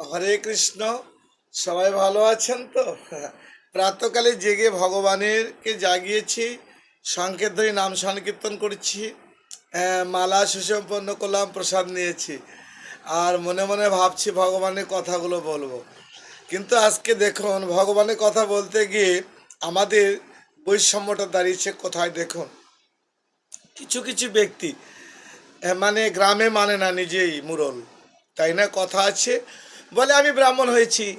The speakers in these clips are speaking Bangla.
হরে কৃষ্ণ সবাই ভালো আছেন তো? প্রাতকালে জেগে ভগবানেরকে জাগিয়েছি সংকেত ধরে নাম সংকীর্তন করছি আহ, মালা সুসম্পন্ন করলাম প্রসাদ নিয়েছি। আর মনে মনে ভাবছি ভগবানের কথাগুলো বলব। কিন্তু আজকে দেখুন ভগবানের কথা বলতে গিয়ে আমাদের বৈষম্যটা দাঁড়িয়েছে কোথায় দেখুন? কিছু কিছু ব্যক্তি মানে গ্রামে মানে না নিজেই মুরল। তাই না? কথা আছে বলে, আমি ব্রাহ্মণ হয়েছি।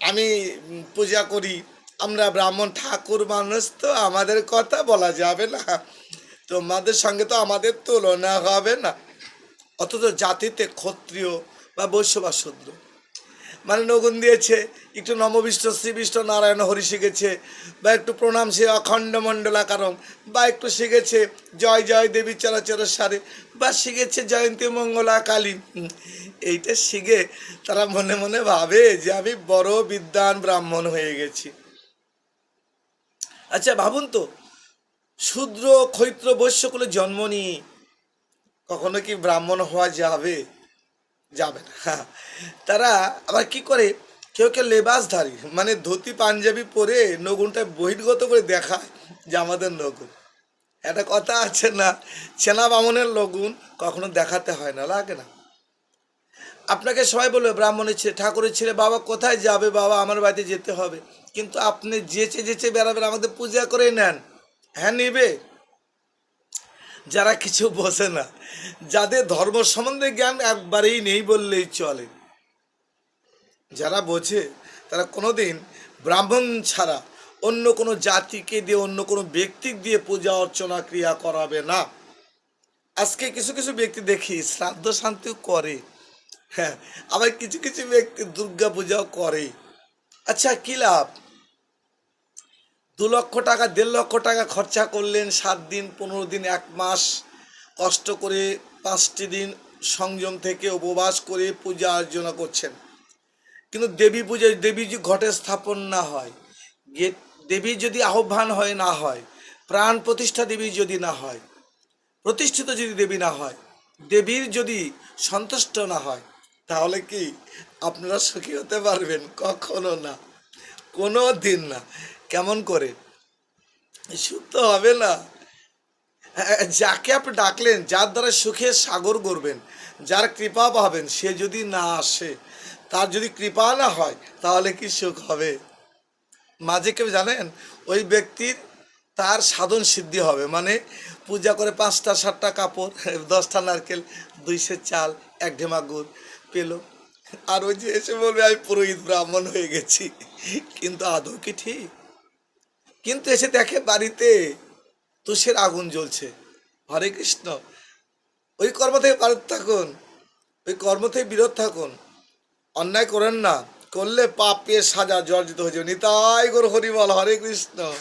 আমি পূজা করি। আমরা ব্রাহ্মণ ঠাকুর মানুষ তো, আমাদের কথা বলা যাবে না। তোমাদের সঙ্গে তো আমাদের তুলনা হবে না। অথচ জাতিতে ক্ষত্রিয় বা বৈশ্য বা শূদ্র মানে নগুন দিয়েছে, একটু নমবিষ্ট, শ্রীবিষ্ট নারায়ণ হরি শিখেছে, বা একটু প্রণাম সে অখণ্ড মণ্ডলাকারম, বা একটু শিখেছে জয় জয় দেবী চরাচর সারে, বা শিখেছে জয়ন্তী মঙ্গলা কালী এইটা শিখে তারা মনে মনে ভাবে যে আমি বড় বিদ্বান ব্রাহ্মণ হয়ে গেছি। আচ্ছা ভাবুন তো, শূদ্র, ক্ষৈত্র, বৈশ্যকুলে জন্ম নিয়ে কখনো কি ব্রাহ্মণ হওয়া যাবে? যাবে না। তারা আবার কি করে? কেউ কেউ লেবাসধারী মানে ধুতি, পাঞ্জাবি পরে নগুনটা বহির্গত করে দেখায় যে আমাদের নগুন। একটা কথা আছে না চেনা বামনের লগুন কখনো দেখাতে হয় না, লাগে না। আপনাকে সবাই বলবে, ব্রাহ্মণের ছেলে, ঠাকুরের ছেলে, বাবা কোথায় যাবে? বাবা, আমার বাড়িতে যেতে হবে। কিন্তু আপনি যেচে যেচে বেড়াবেন, আমাদের পূজা করে নেন। হ্যাঁ নেবে? যারা কিছু বোঝে না। যাদের ধর্ম সম্বন্ধে জ্ঞান একবারেই নেই বললেই চলে। যারা বোঝে, তারা কোনোদিন ব্রাহ্মণ ছাড়া অন্য কোনো জাতিকে দিয়ে, অন্য কোনো ব্যক্তি দিয়ে পূজা, অর্চনা, ক্রিয়া করাবে না। আজকে কিছু কিছু ব্যক্তি দেখি, শ্রাদ্ধ শান্তিও করে। হ্যাঁ আবার কিছু কিছু ব্যক্তি দুর্গা পূজাও করে। আচ্ছা কি লাভ? দু লক্ষ টাকা, দেড় লক্ষ টাকা খরচা করলেন, সাত দিন, পনেরো দিন, এক মাস। কষ্ট করে পাঁচটি দিন সংযম থেকে উপবাস করে পূজা অর্চনা করছেন। কিন্তু দেবী পূজায় দেবী ঘটে স্থাপন না হয় দেবী যদি আহ্বান হয় না হয়, প্রাণ প্রতিষ্ঠা দেবী যদি না হয়, প্রতিষ্ঠিত যদি দেবী না হয়, দেবীর যদি সন্তুষ্ট না হয়, তাহলে কি আপনারা সুখী হতে পারবেন? কখনো না। কোনো দিন না। কেমন করে? সুখ তো হবে না। হ্যাঁ, যাকে আপনি ডাকলেন যার দ্বারা সুখের সাগর করবেন যার কৃপা পাবেন সে যদি না আসে তার যদি কৃপা না হয় তাহলে কি সুখ হবে? মাঝে কেউ জানেন? ওই ব্যক্তির তার সাধন সিদ্ধি হবে মানে পূজা করে পাঁচটা সাতটা কাপড় দশটা নারকেল দুইশো চাল এক ঢেমা গুড় পেল। আর ওই যে এসে বলবে আমি পুরোহিত ব্রাহ্মণ হয়ে গেছি। কিন্তু আদৌ কি ঠিক? কিন্তু এসে দেখে বাড়িতে তুষের আগুন জ্বলছে। হরে কৃষ্ণ। ওই কর্ম থেকে বারত থাকুন। ওই কর্ম থেকে বিরত থাকুন। অন্যায় করেন না। করলে পাপের সাজা জর্জিত হয়ে যাবে। নিতাই গোর হরি বল হরে কৃষ্ণ।